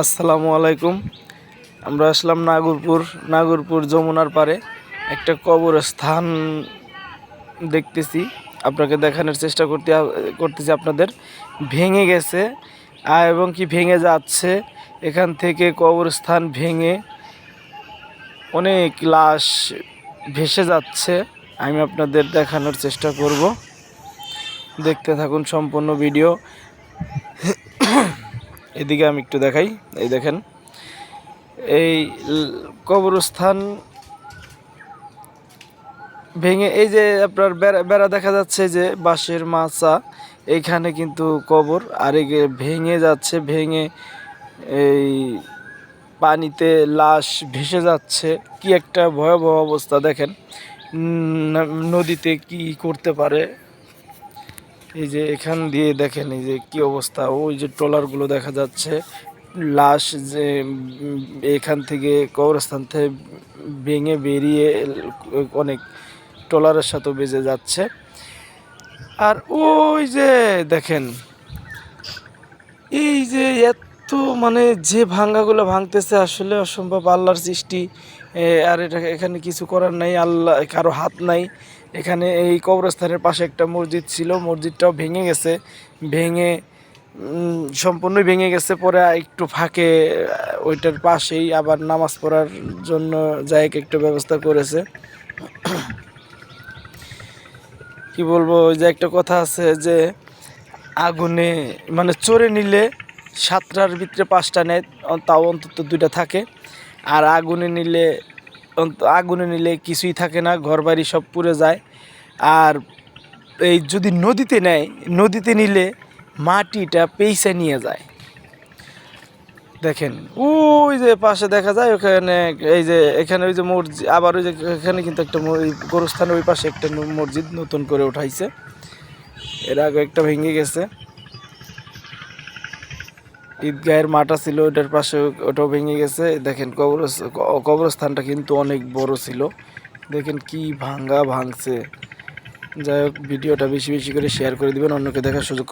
আসসালামু আলাইকুম। আমরা আসলাম নাগরপুর নাগরপুর যমুনার পারে একটা কবরস্থান দেখতেছি। আপনাকে দেখানোর চেষ্টা করতে করতেছি আপনাদের। ভেঙে গেছে। এবং কি ভেঙে যাচ্ছে, এখান থেকে কবরস্থান ভেঙে অনেক লাশ ভেসে যাচ্ছে। আমি আপনাদের দেখানোর চেষ্টা করব। দেখতে থাকুন সম্পূর্ণ ভিডিও। এদিকে আমি একটু দেখাই, এই দেখেন। এই কবরস্থান ভেঙে, এই যে আপনার বেড়া বেড়া দেখা যাচ্ছে যে বাঁশের মাচা এইখানে কিন্তু কবর, আর এই ভেঙে যাচ্ছে, ভেঙে এই পানিতে লাশ ভেসে যাচ্ছে। কি একটা ভয়াবহ অবস্থা, দেখেন। নদীতে কি করতে পারে? এই যে এখান দিয়ে দেখেন এই যে কি অবস্থা, ওই যে ট্রলারগুলো দেখা যাচ্ছে। লাশ যে এখান থেকে কবরস্থান থেকে ভেঙে বেরিয়ে অনেক ট্রলারের সাথে বেজে যাচ্ছে। আর ওই যে দেখেন, এই যে এত মানে যে ভাঙ্গাগুলো ভাঙতেছে আসলে অসম্ভব, আল্লাহর সৃষ্টি। আর এটা এখানে কিছু করার নাই, আল্লাহ, কারও হাত নাই। এখানে এই কবরস্থানের পাশে একটা মসজিদ ছিল, মসজিদটাও ভেঙে গেছে। ভেঙে সম্পূর্ণই ভেঙে গেছে, পরে একটু ফাঁকে ওইটার পাশেই আবার নামাজ পড়ার জন্য জায়গা একটু ব্যবস্থা করেছে। কি বলব, ওই যে একটা কথা আছে যে, আগুনে মানে চড়ে নিলে সাতটার ভিতরে পাঁচটা নেয়, তাও অন্তত দুইটা থাকে। আর আগুনে নিলে আগুনে নিলে কিছুই থাকে না, ঘরবাড়ি সব পুড়ে যায়। আর এই যদি নদীতে নেয়, নদীতে নিলে মাটিটা পেইসে নিয়ে যায়। দেখেন, ওই যে পাশে দেখা যায়, ওখানে এই যে, এখানে ওই যে মসজিদ, আবার ওই যে এখানে কিন্তু একটা গোরস্থানের ওই পাশে একটা মসজিদ নতুন করে উঠাইছে। এর আগে একটা ভেঙে গেছে। ঈদগাহের মাঠা ছিল ওটার পাশে ওটাও ভেঙে গেছে। দেখেন কবর কবরস্থানটা কিন্তু অনেক বড় ছিল। দেখেন কি ভাঙ্গা ভাঙছে। যাই হোক, ভিডিওটা বেশি বেশি করে শেয়ার করে দিবেন, অন্যকে দেখার সুযোগ